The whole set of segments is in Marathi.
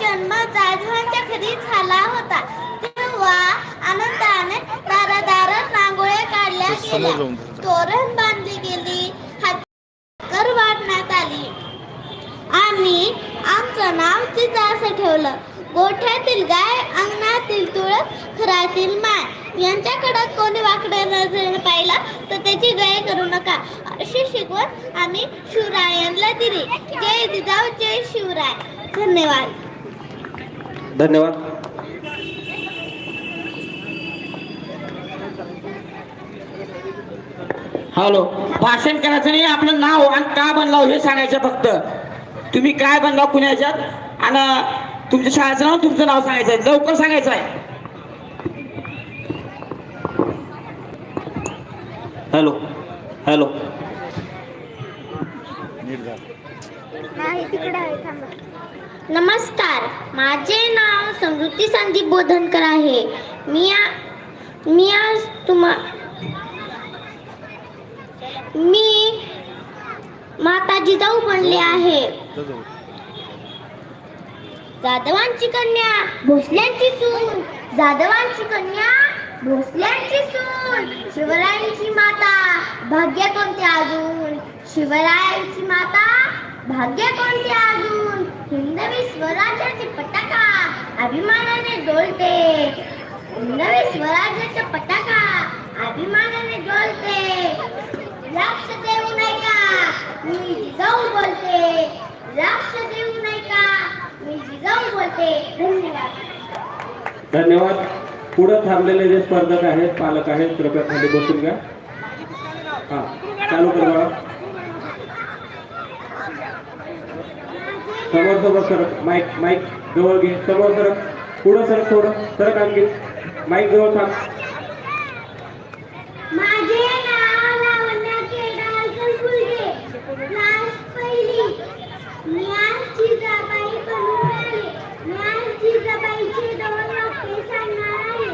जन्म जाधवांच्या घरी झाला होता. तेव्हा आनंदाने दारादार रांगोळ्या काढल्या गेल्या. तोरण बांधली गेली. कर वाढण्यात आली. आम्ही आमचं नाव चिता असं ठेवलं. गोठ्यातील गाय अंगणातील तुळस घरातील माय. यांच्याकडे कोणी वाकड्या नजरेने पाहिला तर त्याची दया करू नका. अशी शिकवण आम्ही शिवरायांना दिली. जय जिजाऊ जय शिवराय. धन्यवाद. धन्यवाद. हॅलो भाषण करायचं नाही आपलं नाव आणि का बनलाव हे सांगायचं फक्त. तुम्ही काय बनलाव कुण्या ह्याच्यात? आणि तुमच्या शाळेचं नाव तुमचं नाव सांगायचं आहे. लवकर सांगायचं आहे. Hello hello. नीट जा नमस्कार. माझे नाव समृद्धी संदीप बोधनकर आहे. मी आ, मी आज तुम्हा मी माता जिजाऊ बनले आहे. जाधवांची कन्या भोसल्यांची सून. जाधवांची कन्या भोसल्यांची सून. शिवरायांची माता. भाग्य कोणते अजून? शिवरायांची माता भाग्य कोणते अजून? हिंदवी स्वराज्याचे पताका. अभिमानाने डोलते हिंदवी स्वराज्याचे पताका. अभिमानाने डोलते लक्ष देऊ नये का? मी जिजाऊ बोलते. लक्ष देऊ नये का? मी जिजाऊ बोलते. धन्यवाद. धन्यवाद. पुढे थांबलेले जे स्पर्धक आहेत पालक आहेत कृपया खाली बसून घ्या. हा चालू कर समोर समोर सरक माईक माईक जवळ घे समोर सरक पुढं सरक थोडं सरक आणखी. माईक जवळ थांब माझे नाव लावण्या केदारकर फुलगे क्लास पहिली मी आज जिजाबाई बनून आले मी आज जिजाबाईचे दोन वाक्य सांगणार आहे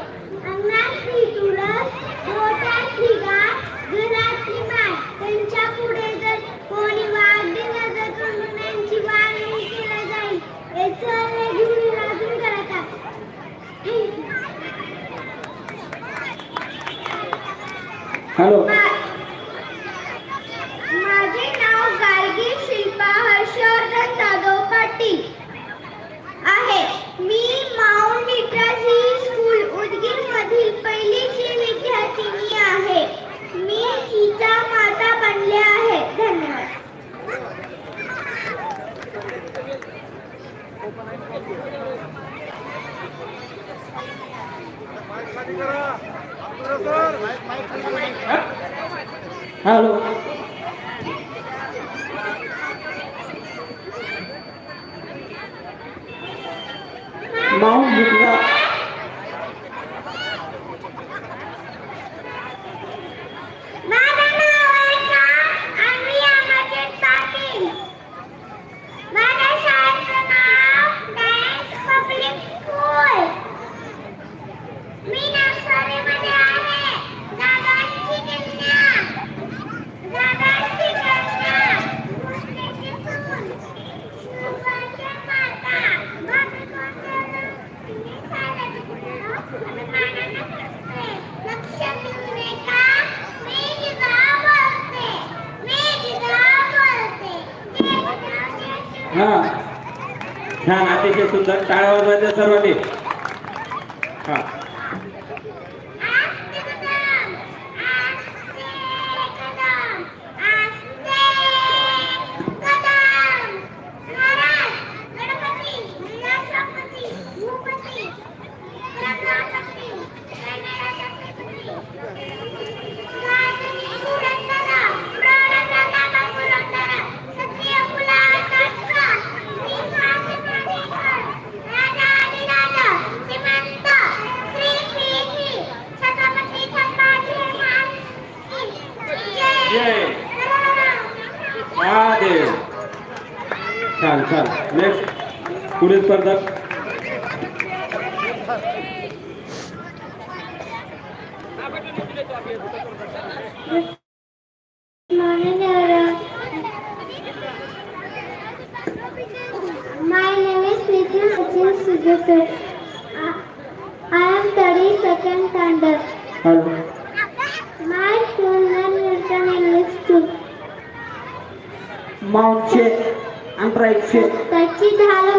अंगणातली तुळस मोठ्यातली गाय घरातली माय त्यांच्या पुढे जर कोणी वाढली नजर करून त्यांची वाढणी केली जाईल याचं घेऊन अजून करत हॅलो माझे नाव गार्गी शिल्पा हर्षवर्धन जाधव पाटील आहे मी माउंट लिटरसी स्कूल उदगीर मधील पहिलीची विद्यार्थिनी आहे मी तिचा माता बनले आहे धन्यवाद हॅलो. माऊंट लिटरा माझं नाव आहे का आणि माझे पाटील माझ्या शाळेचं नाव डायस पब्लिक स्कूल मी नर्सरीमध्ये आहे दादांची कन्या दादांची कन्या मुस्लिमची सून शिवबाच्या माता बाबी कोणत्या मी सांगत होतो आणि मानानं करते लक्ष देऊ नये का मी जिजा बोलते मी जिजा बोलते जय जिजाऊ, जय शिवराय. हा छान अतिशय सुंदर टाळ्या वाजवायच्या सर्वांनी. हा. जय महादेव छान छान नेक्स्ट पुढील स्पर्धक. My name is is Sachin Sujasar. I am studying second standard. Hello My school name is Newton English School. माऊंटचे अंतराईचे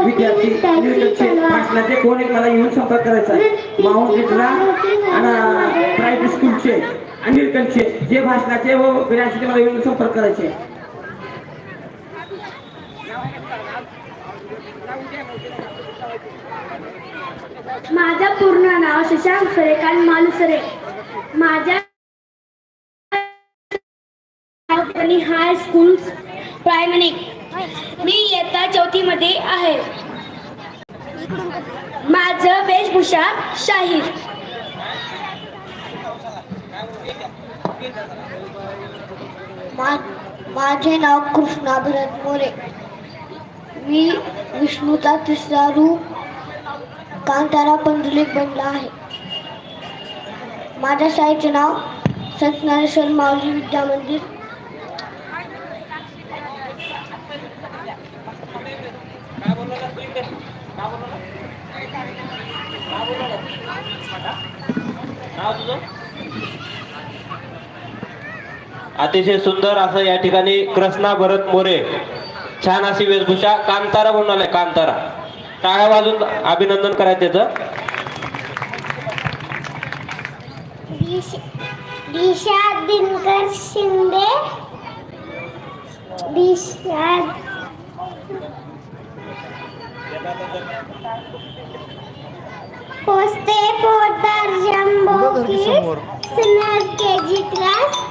विद्यार्थी न्यूटनचे. भाषणाचे कोण एक मला येऊन संपर्क करायचा माऊंट लिटला आणि प्रायव्हेट स्कूलचे आणि निलकंठचे जे भाषणाचे व विरांशीचे मला येऊन संपर्क करायचे माझं पूर्ण नाव शशांक सूर्यकांत मालुसरे माझ्या हाय स्कूल प्रायमरी मी इयत्ता चौथीमध्ये आहे. माझं वेशभूषा शाहीर. माझे नाव कृष्णा भरत मोरे. मी विष्णूचा तिसरा रूप कांतारा पंडुलिक बनला आहे. माझ्या शाळेचे नाव संत ज्ञानेश्वर माऊली विद्या मंदिर अतिशय सुंदर असं या ठिकाणी कृष्णा भरत मोरे. छान अशी वेशभूषा. कांतारा म्हणून आलाय कांतारा. टाळ्या वाजून अभिनंदन करायचं त्याचं. दिशा दिनकर शिंदे. दिशा पोचते पोतर jumbo kids senior K G class